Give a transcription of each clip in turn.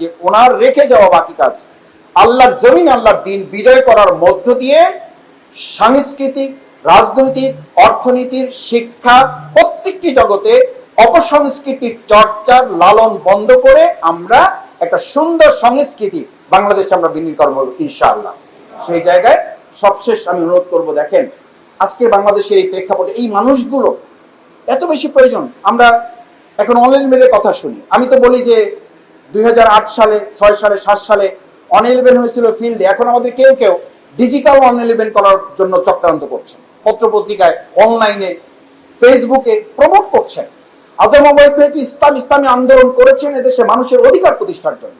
যে ওনার রেখে যাওয়া বাকি কাজ। আল্লাহর জমিন, আল্লাহর দিন বিজয় করার মধ্য দিয়ে সাংস্কৃতিক, রাজনৈতিক, অর্থনীতির, শিক্ষা প্রত্যেকটি জগতে অপসংস্কৃতির চর্চার লালন বন্ধ করে আমরা একটা সুন্দর সংস্কৃতি বাংলাদেশে আমরা বিনিয়োগ করব ইনশাআল্লাহ। সেই জায়গায় সবশেষ আমি অনুরোধ করব, দেখেন, আজকে বাংলাদেশের এই প্রেক্ষাপটে এই মানুষগুলো এত বেশি প্রয়োজন। আমরা এখন অনলাইন মেলের কথা শুনি। আমি তো বলি যে দুই হাজার আট সালে, ছয় সালে, সাত সালে অন ইলেভেন হয়েছিল ফিল্ডে এখন আমাদের কেউ কেউ ডিজিটাল অন ইলেভেন করার জন্য চক্রান্ত করছেন। পত্রপত্রিকায় অনলাইনে ফেসবুকে প্রমোট করছেন। আজম যেহেতু ইসলাম, ইসলামী আন্দোলন করেছেন এদেশে মানুষের অধিকার প্রতিষ্ঠার জন্য।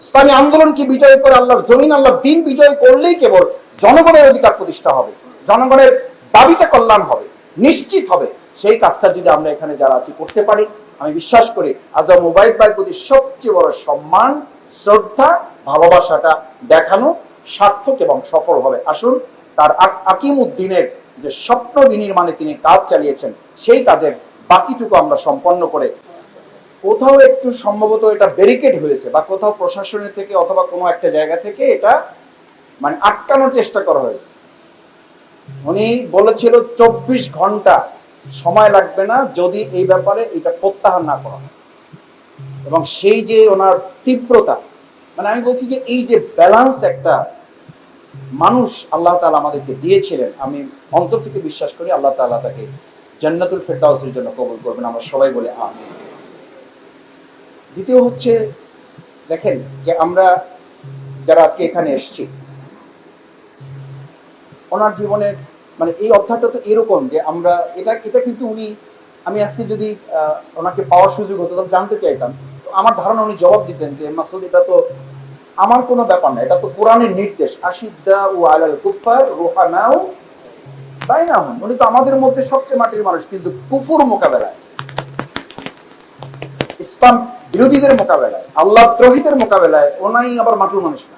ইসলামী আন্দোলনকে বিজয় করে? আল্লাহর জমিন, আল্লাহর দিন বিজয় করলেই কেবল জনগণের অধিকার প্রতিষ্ঠা হবে। জনগণের দাবিটা কল্যাণ হবে, নিশ্চিত হবে। সেই কাজটা যদি আমরা এখানে যারা আছি করতে পারি আমি বিশ্বাস করি আজম মোবাইল ভাইয়ের প্রতি সবচেয়ে বড় সম্মান, শ্রদ্ধা, ভালোবাসাটা দেখানো সার্থক এবং সফল হবে। আসুন, তার আক- আকিম উদ্দিনের যে স্বপ্ন বিনির্মাণে তিনি কাজ চালিয়েছেন, সেই কাজের বাকিটুকু আমরা সম্পন্ন করে কোথাও একটু সম্ভবত এটা ব্যারিকেড হয়েছে বা কোথাও প্রশাসনের থেকে অথবা কোনো একটা জায়গা থেকে এটা মানে আটকানোর চেষ্টা করা হয়েছে। উনি বলেছিল, চব্বিশ ঘণ্টা সময় লাগবে না যদি এই ব্যাপারে এটা প্রত্যাহার না করা এবং সেই যে ওনার তীব্রতা মানে আমি বলছি যে এই যে ব্যালান্স একটা মানুষ আল্লাহ তালা আমাদেরকে দিয়েছিলেন, আমি অন্তর থেকে বিশ্বাস করি আল্লাহ তাআলা তাকে জান্নাতুল ফেরদাউসের জন্য কবুল করবেন। আমরা সবাই বলে আমিন। দ্বিতীয় হচ্ছে, দেখেন যে আমরা যারা আজকে এখানে এসেছি, ওনার জীবনের মানে এই অধ্যায়টা তো এরকম যে আমরা এটা এটা কিন্তু উনি, আমি আজকে যদি ওনাকে পাওয়ার সুযোগ হতো তাহলে জানতে চাইতাম। তো আমার ধারণা উনি জবাব দিতেন যে, মাসুদ, এটা তো আমার কোনো ব্যাপার না, এটা তো কোরআনের নির্দেশ। আশিদ্দা ও আলাল কুফার রোহানাও তাই না হন উনি তো আমাদের মধ্যে সবচেয়ে মাটির মানুষ, কিন্তু কুফুর মোকাবেলায়, ইসলাম বিরোধীদের মোকাবেলায়, আল্লাহ দ্রোহীদের মোকাবেলায়, ওনাই আবার মাটির মানুষ না।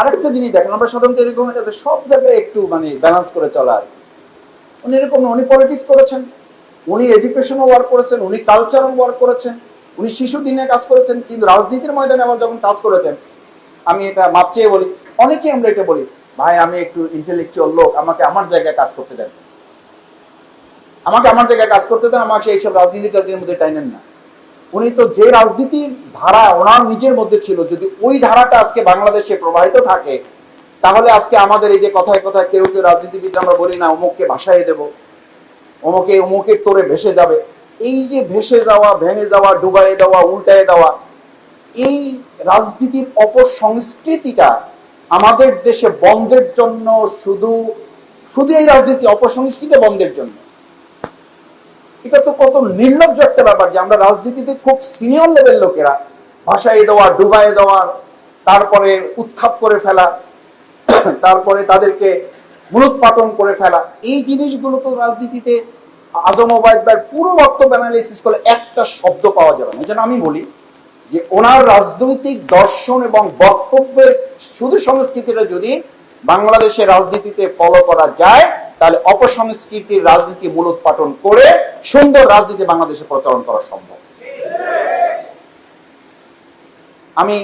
আরেকটা জিনিস দেখেন, আমরা সাধারণত এরকম এটা সব জায়গায় একটু মানে ব্যালেন্স করে চলা আর কি। উনি এরকম উনি পলিটিক্স করেছেন, উনি এডুকেশনও ওয়ার্ক করেছেন, উনি কালচারাল ওয়ার্ক করেছেন, উনি শিশু দিনে কাজ করেছেন, কিন্তু রাজনীতির ময়দানে আবার যখন কাজ করেছেন, আমি এটা মাপ চেয়ে বলি, অনেকেই আমরা এটা বলি, ভাই, আমি একটু ইন্টেলেকচুয়াল লোক, আমাকে আমার জায়গায় কাজ করতে দেন আমাকে আমার জায়গায় কাজ করতে দেন, আমাকে এইসব রাজনীতি টাজনীতির মধ্যে টাইনেন না উনি তো যে রাজনীতির ধারা ওনার নিজের মধ্যে ছিল, যদি ওই ধারাটা আজকে বাংলাদেশে প্রবাহিত থাকে, তাহলে আজকে আমাদের এই যে কথায় কথায় কেউ কেউ রাজনীতিবিদ আমরা বলি, না, অমুককে ভাসাই দেব। অমুকে, অমুকের তোরে ভেসে যাবে। এই যে ভেসে যাওয়া, ভেঙে যাওয়া ডুবাই দেওয়া উল্টায় দেওয়া, এই রাজনীতির অপসংস্কৃতিটা আমাদের দেশে বন্ধের জন্য শুধু শুধু এই রাজনীতি, অপসংস্কৃতি বন্ধের জন্য। এটা তো কত নির্লজ্জ একটা ব্যাপার যে আমরা রাজনীতিতে খুব সিনিয়র লেভেল লোকেরা ভাসাই দেওয়া ডুবাই দেওয়া, তারপরে উত্থাপ করে ফেলা, তারপরে তাদেরকে মূলোৎপাটন করে ফেলা, এই জিনিসগুলো তো রাজনীতিতে আজম ওবায়দ পুরো বক্তব্য অ্যানালিসিস করলে একটা শব্দ পাওয়া যাবে না। জন্য আমি বলি যে ওনার রাজনৈতিক দর্শন এবং বক্তব্যের শুধু সংস্কৃতিটা যদি বাংলাদেশের রাজনীতিতে ফলো করা যায় তাহলে অপসংস্কৃতির রাজনীতি মূলোৎপাটন করে সুন্দর রাজনীতি বাংলাদেশে প্রচলন করা সম্ভব। আমি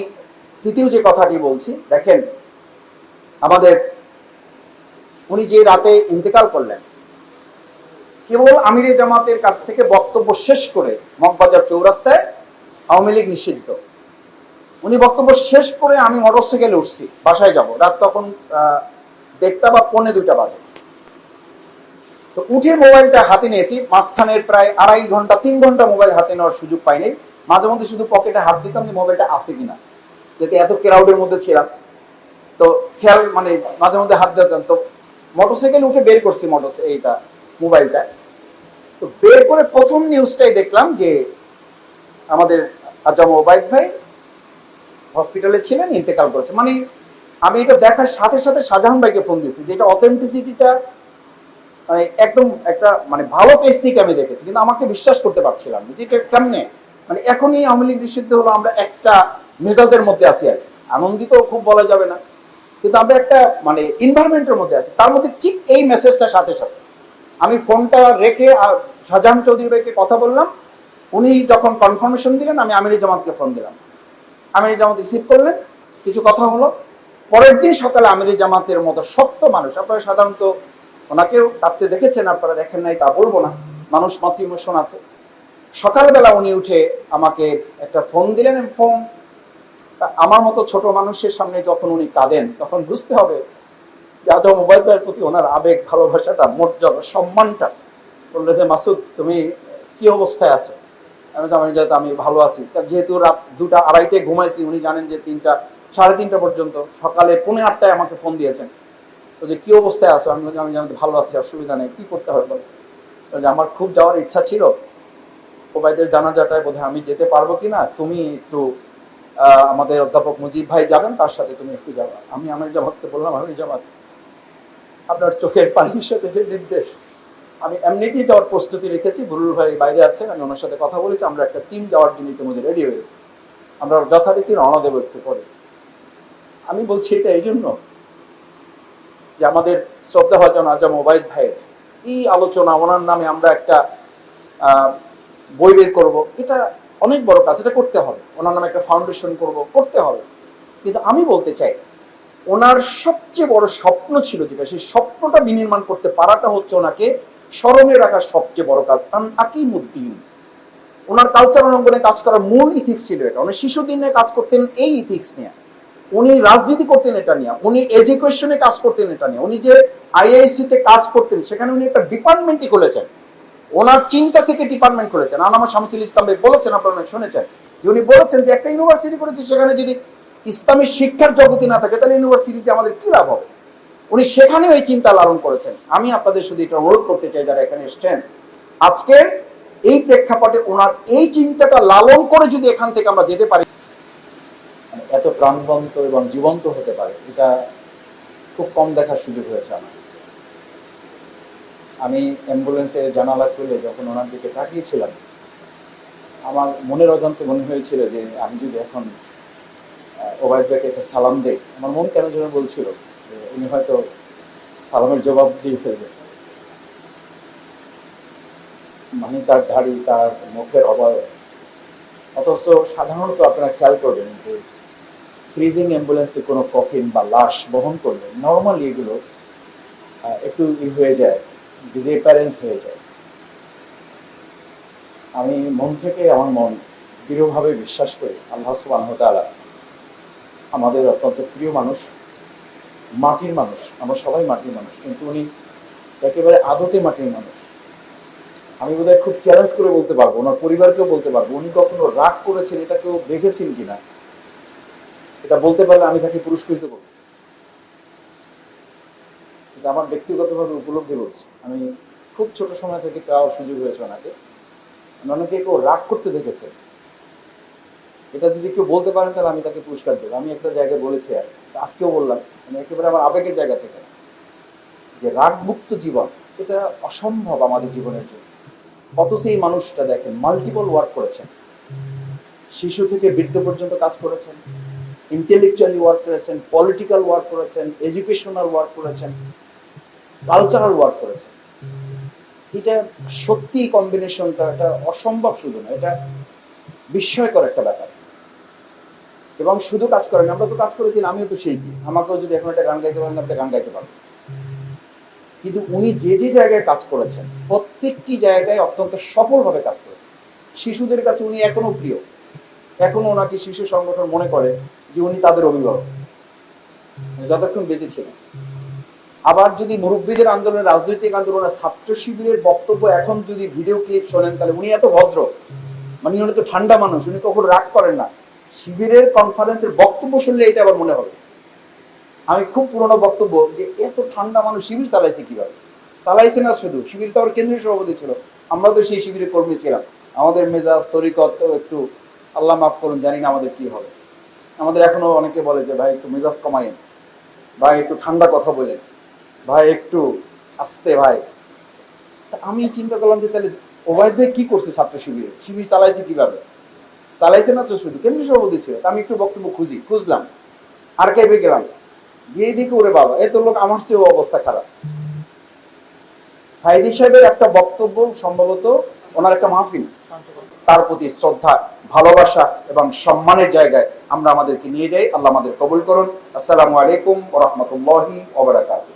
তৃতীয় যে কথাটি বলছি, দেখেন, আমাদের উনি যে রাতে ইন্তেকাল করলেন, কেবল আমিরে জামাতের কাছ থেকে বক্তব্য শেষ করে মগবাজার চৌরাস্তায় আওয়ামী লীগ নিষিদ্ধ। উনি বক্তব্য শেষ করে আমি মোটরসাইকেলে উঠছি, বাসায় যাব। রাত তখন দেড়টা বা পৌনে দুইটা বাজে। তো উঠে মোবাইলটা হাতে নিয়েছি মাঝখানের প্রায় আড়াই ঘণ্টা, তিন ঘণ্টা মোবাইল হাতে নেওয়ার সুযোগ পাইনি মাঝে মধ্যে শুধু পকেটে হাত দিতাম যে মোবাইলটা আছে কিনা, যাতে এত ক্রাউডের মধ্যে ছিলাম। তো খেয়াল মানে মাঝে মধ্যে হাত দিতাম। তো মোটরসাইকেল উঠে বের করছি মোটর এইটা, মোবাইলটা। তো বের করে প্রথম নিউজটাই দেখলাম যে আমাদের আজম ওবায়দ ভাই হসপিটালে ছিলেন, ইন্তেকাল করেছে। মানে আমি এটা দেখার সাথে সাথে শাহজাহান ভাইকে ফোন দিয়েছি যে এটা অথেন্টিসিটিটা মানে একদম একটা মানে ভালো পেজ থেকে আমি দেখেছি, কিন্তু আমাকে বিশ্বাস করতে পারছিলাম যে কেমনে? মানে এখনই আওয়ামী লীগ নিষিদ্ধ হলো, আমরা একটা মেজাজের মধ্যে আছি আর। আনন্দিত খুব বলা যাবে না। কিন্তু আমরা একটা মানে ইনভারনমেন্টের মধ্যে আছি। তার মধ্যে ঠিক এই মেসেজটা সাথে সাথে আমি ফোনটা রেখে শাহজাহান চৌধুরী ভাইকে কথা বললাম। উনি যখন কনফার্মেশন দিলেন, আমি আমির জামাতকে ফোন দিলাম। আমির জামাত রিসিভ করলেন। কিছু কথা হলো। পরের দিন সকালে আমির জামাতের মতো শক্ত মানুষ, আপনারা সাধারণত ওনাকেও কাঁদতে দেখেছেন, আপনারা দেখেন নাই, তা বলব না। মানুষ মাতৃ ইমোশন আছে। সকালবেলা উনি উঠে আমাকে একটা ফোন দিলেন ফোন আমার মতো ছোট মানুষের সামনে যখন উনি কাঁদেন, তখন বুঝতে হবে যে আজও মোবাইল ভাইয়ের প্রতি ওনার আবেগ, ভালোবাসাটা মর্যাদা সম্মানটা। বলল যে, মাসুদ, তুমি কি অবস্থায় আছো? আমি জানি যে আমি ভালো আছি। তা যেহেতু রাত দুটা আড়াইটে ঘুমাইছি, উনি জানেন যে তিনটা, সাড়ে তিনটা পর্যন্ত সকালে পৌনে আটটায় আমাকে ফোন দিয়েছেন। যে কী অবস্থায় আছো? আমি আমি জানি ভালো আছি, অসুবিধা নেই, কী করতে হবে বলো? যে আমার খুব যাওয়ার ইচ্ছা ছিল। ওবাইদের জানাজাটায় বোধহয় আমি যেতে পারব কি না তুমি একটু আমাদের অধ্যাপক মুজিব ভাই যাবেন, তার সাথে তুমি একটু যাবা আমি আমার জামাতকে বললাম আমি জামাত, আপনার চোখের পানির সাথে যে নির্দেশ, আমি এমনিতেই যাওয়ার প্রস্তুতি রেখেছি বুলুল ভাই বাইরে আছেন, আমি ওনার সাথে কথা বলেছি, আমরা একটা টিম যাওয়ার জন্য ইতিমধ্যে রেডি হয়েছি আমরা যথারীতি রওনা দেবো একটু পরে। আমি বলছি, এটা এই জন্য যে আমাদের শ্রদ্ধা ভাজন আজম ওবায়দ ভাইয়ের। এই আলোচনা, ওনার নামে আমরা একটা বই বের করব। এটা অনেক বড় কাজ, এটা করতে হবে। ওনার নামে একটা ফাউন্ডেশন করব, করতে হবে। কিন্তু আমি বলতে চাই, ওনার সবচেয়ে বড় স্বপ্ন ছিল যেটা, সেই স্বপ্নটা বিনির্মাণ করতে পারাটা হচ্ছে ওনাকে স্মরণে রাখার সবচেয়ে বড় কাজ আন আকিমুদ্দিন ওনার কালচারাল অঙ্গনে কাজ করার মূল ইথিক্স ছিল এটা। উনি শিশুদিন নিয়ে কাজ করতেন এই ইথিক্স নিয়ে। উনি রাজনীতি করতেন এটা নিয়ে, উনি এডুকেশনে কাজ করতেন এটা নিয়ে, উনি যে আইআইসি তে কাজ করতেন, সেখানে উনি একটা ডিপার্টমেন্টই খুলেছেন। ওনার চিন্তা থেকে ডিপার্টমেন্ট খুলেছেন। আনামা শামসুল ইসলাম ভাই বলেছেন, আপনারা অনেক শুনেছেন। যে উনি বলেছেন যে একটা ইউনিভার্সিটি করেছে, সেখানে যদি ইসলামী শিক্ষার জগতে না থাকে, তাহলে ইউনিভার্সিটিতে আমাদের কি লাভ হবে? উনি সেখানেও এই চিন্তা লালন করেছেন। আমি আপনাদের শুধু এটা অনুরোধ করতে চাই, যারা এখানে এসছেন, আজকের এই প্রেক্ষাপটে ওনার এই চিন্তাটা লালন করে যদি এখান থেকে আমরা যেতে পারি প্রাণবন্ত এবং জীবন্ত হতে পারে, এটা খুব কম দেখার সুযোগ হয়েছে আমার। আমি অ্যাম্বুলেন্সে জানালা খুলে যখন ওনার দিকে তাকিয়েছিলাম, আমার মনের অজান্তে মনে হয়েছিল যে আমি যদি এখন ভাইকে একটা সালাম দেই, আমার মন কেন যেন বলছিল যে উনি হয়তো সালামের জবাব দিয়ে ফেলবে মানে তার দাড়ি তার মুখের অভাব অথচ সাধারণত আপনারা খেয়াল করবেন যে ফ্রিজিং অ্যাম্বুলেন্সে কোনো কফিন বা লাশ বহন করলে নর্মালি এগুলো একটু ই হয়ে যায় ডিসঅ্যাপারেন্স হয়ে যায়। আমি মন থেকে আমার মন দৃঢ়ভাবে বিশ্বাস করি, আল্লাহ ওয়া আমাদের অত্যন্ত প্রিয় মানুষ, মাটির মানুষ, আমরা সবাই মাটির মানুষ, কিন্তু উনি একেবারে আদতে মাটির মানুষ। আমি বোধহয় খুব চ্যালেঞ্জ করে বলতে পারব, ওনার পরিবারকেও বলতে পারব, উনি কখনো রাগ করেছেন, এটা কেউ দেখেছেন কিনা? এটা বলতে পারলে আমি তাকে পুরস্কৃত করব। এটা আমার ব্যক্তিগতভাবে উপলব্ধি বলছি, আমি খুব ছোট সময় থেকে পাওয়ার সুযোগ হয়েছে ওনাকে। অনেকে কেউ রাগ করতে দেখেছে। এটা যদি কেউ বলতে পারেন, তাহলে আমি তাকে পুরস্কার দেবো। আমি একটা জায়গায় বলেছি আর আজকেও বললাম মানে একেবারে আমার আবেগের জায়গা থেকে। যে রাগমুক্ত জীবন, এটা অসম্ভব আমাদের জীবনের জন্য। অথচ এই মানুষটা দেখেন মাল্টিপল ওয়ার্ক করেছেন। শিশু থেকে বৃদ্ধ পর্যন্ত কাজ করেছেন। ইন্টেলেকচুয়ালি ওয়ার্ক করেছেন পলিটিক্যাল ওয়ার্ক করেছেন এডুকেশনাল ওয়ার্ক করেছেন কালচারাল ওয়ার্ক করেছেন। এটা সত্যি কম্বিনেশনটা এটা অসম্ভব শুধু না, এটা বিস্ময়কর একটা ব্যাপার। এবং শুধু কাজ করেন আমরা তো কাজ করেছি, আমিও তো শিল্পী আমাকেও যদি এখন একটা গান গাইতে পারেন একটা গান গাইতে পারব কিন্তু উনি যে যে জায়গায় কাজ করেছেন, প্রত্যেকটি জায়গায় অত্যন্ত সফলভাবে কাজ করেছেন। শিশুদের কাছে উনি এখনও প্রিয়। এখনও ওনাকে শিশু সংগঠন মনে করে যে উনি তাদের অভিভাবক। যতক্ষণ বেঁচে ছিলেন। আবার যদি মুরব্বীদের আন্দোলন, রাজনৈতিক আন্দোলনের ছাত্র শিবিরের বক্তব্য এখন যদি ভিডিও ক্লিপ শোনেন, তাহলে উনি এত ভদ্র। মানে উনি তো ঠান্ডা মানুষ, উনি কখনো রাগ করেন না। শিবিরের কনফারেন্সের বক্তব্য শুনলে এটা আবার মনে হবে। আমি খুব পুরনো বক্তব্য যে এত ঠান্ডা মানুষ শিবির চালাইছে কীভাবে? চালাইছে না শুধু, শিবির তো আবার কেন্দ্রীয় সভাপতি ছিল। আমরা তো সেই শিবিরের কর্মী ছিলাম। আমাদের মেজাজ, তরিকত একটু আল্লাহ মাফ করুন, জানি না আমাদের কি হবে। আমাদের এখনও অনেকে বলে যে, ভাই, একটু মেজাজ কমাইন ভাই, একটু ঠান্ডা কথা বলেন। ভাই, একটু আস্তে, ভাই। আমি চিন্তা করলাম যে, তাহলে ওবায়দ ভাই কি করছে ছাত্র শিবিরে? শিবির চালাইছে কীভাবে? চালাইছে না তো শুধু কেন্দ্রীয় সভাপতি ছিল। আমি একটু বক্তব্য খুঁজি, খুঁজলাম। আর কেবে গেলাম? গিয়ে দিকে ওরে বাবা, এত লোক, আমার চেয়েও অবস্থা খারাপ। সাইদি সাহেবের একটা বক্তব্য সম্ভবত ওনার একটা মাহফিল। তার প্রতি শ্রদ্ধা। ভালোবাসা এবং সম্মানের জায়গায় আমরা আমাদেরকে নিয়ে যাই। আল্লাহ আমাদের কবুল করুন। আসসালামু আলাইকুম ওরহমতুল্লাহি ওবরাকাতুহ